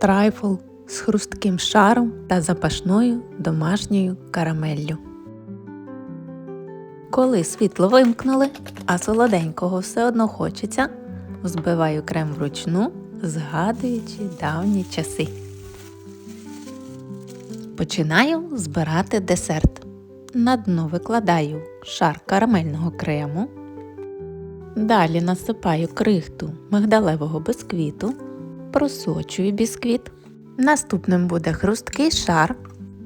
трайфл з хрустким шаром та запашною домашньою карамеллю. Коли світло вимкнули, а солоденького все одно хочеться, взбиваю крем вручну, згадуючи давні часи. Починаю збирати десерт. На дно викладаю шар карамельного крему. Далі насипаю крихту мигдалевого бисквіту, просочую бісквіт. Наступним буде хрусткий шар.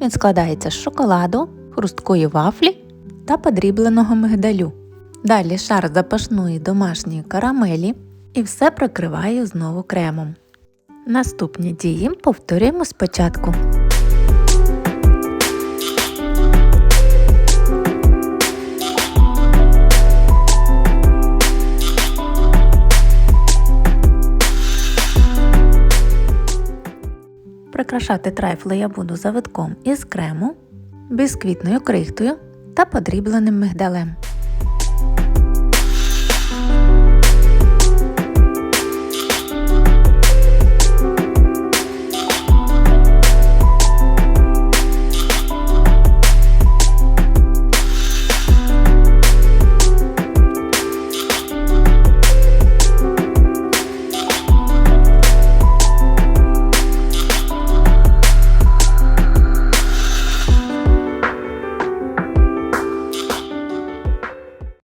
Він складається з шоколаду, хрусткої вафлі та подрібленого мигдалю. Далі шар запашної домашньої карамелі і все прикриваю знову кремом. Наступні дії повторюємо спочатку. Прикрашати трайфли я буду завитком із крему, бісквітною крихтою та подрібленим мигдалем.